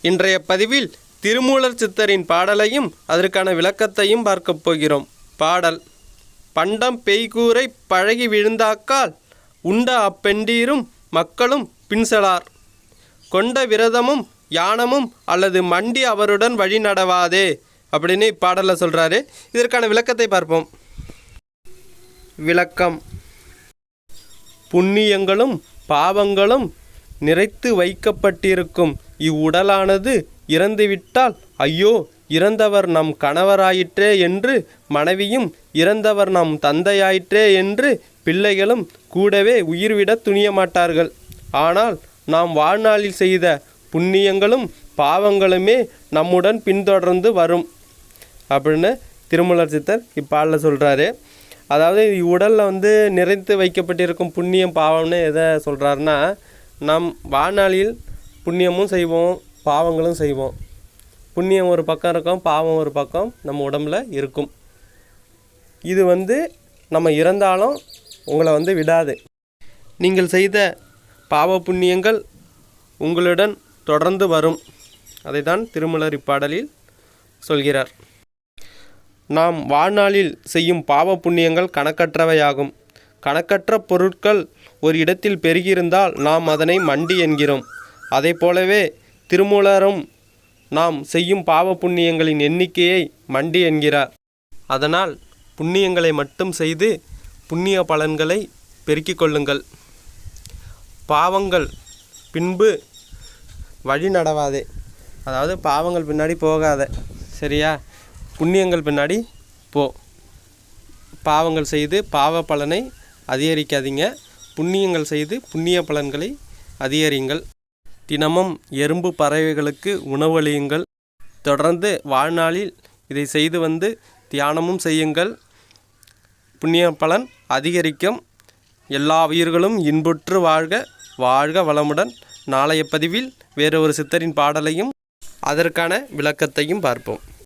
இன்றைய பதிவில் திருமூலர் சித்தரின் பாடலையும் அதற்கான விளக்கத்தையும் பார்க்கப் போகிறோம். பாடல் பண்டம் பெய்கூரை பழகி விழுந்தாக்கால் உண்ட அப்பெண்டீரும் மக்களும் பின்சலார். கொண்ட விரதமும் யானமும் அல்லது மண்டி அவருடன் வழி நடவாதே அப்படின்னு இப்பாடலில் சொல்கிறாரு இதற்கான விளக்கத்தை பார்ப்போம். விளக்கம். புண்ணியங்களும் பாவங்களும் நிறைத்து வைக்கப்பட்டிருக்கும். இவ்வுடலானது இறந்துவிட்டால் ஐயோ இறந்தவர் நம் கணவராயிற்றே என்று மனைவியும் இறந்தவர் நம் தந்தையாயிற்றே என்று பிள்ளைகளும் கூடவே உயிர்விட துணிய மாட்டார்கள் ஆனால் நாம் வாழ்நாளில் செய்த புண்ணியங்களும் பாவங்களுமே நம்முடன் பின்தொடர்ந்து வரும். அப்படின்னு திருமலர் சித்தர் இப்பாலில் சொல்கிறாரு அதாவது உடலில் வந்து நிறைத்து வைக்கப்பட்டிருக்கும் புண்ணியம் பாவம்னு எதை சொல்கிறாருன்னா நம் வாழ்நாளில் புண்ணியமும் செய்வோம் பாவங்களும் செய்வோம். புண்ணியம் ஒரு பக்கம் இருக்கும் பாவம் ஒரு பக்கம் நம்ம உடம்புல இருக்கும். இது வந்து நம்ம இறந்தாலும் உங்களை வந்து விடாது. நீங்கள் செய்த பாவ புண்ணியங்கள் உங்களுடன் தொடர்ந்து வரும். அதை தான் திருமலர் இப்பாடலில் சொல்கிறார். நாம் வாழ்நாளில் செய்யும் பாவ புண்ணியங்கள் கணக்கற்றவையாகும். கணக்கற்ற பொருட்கள் ஒரு இடத்தில் பெருகியிருந்தால் நாம் அதனை மண்டி என்கிறோம். அதை போலவே திருமூலரும் நாம் செய்யும் பாவ புண்ணியங்களின் எண்ணிக்கையை மண்டி என்கிறார். அதனால் புண்ணியங்களை மட்டும் செய்து புண்ணிய பலன்களை பெருக்கிக் கொள்ளுங்கள். பாவங்கள் பின்பு வழி நடவாதே. அதாவது பாவங்கள் பின்னாடி போகாத. சரியா? புண்ணியங்கள் பின்னாடி போ. பாவங்கள் செய்து பாவ பலனை அதிகரிக்காதீங்க. புண்ணியங்கள் செய்து புண்ணிய பலன்களை அதிகரியுங்கள். தினமும் எறும்பு பறவைகளுக்கு உணவளியுங்கள் தொடர்ந்து வாழ்நாளில் இதை செய்து வந்து தியானமும் செய்யுங்கள். புண்ணிய பலன் அதிகரிக்கும். எல்லா உயிர்களும் இன்புற்று வாழ்க வாழ்க வளமுடன். நாளைய பதிவில் வேறு ஒரு சித்தரின் பாடலையும் அதற்கான விளக்கத்தையும் பார்ப்போம்.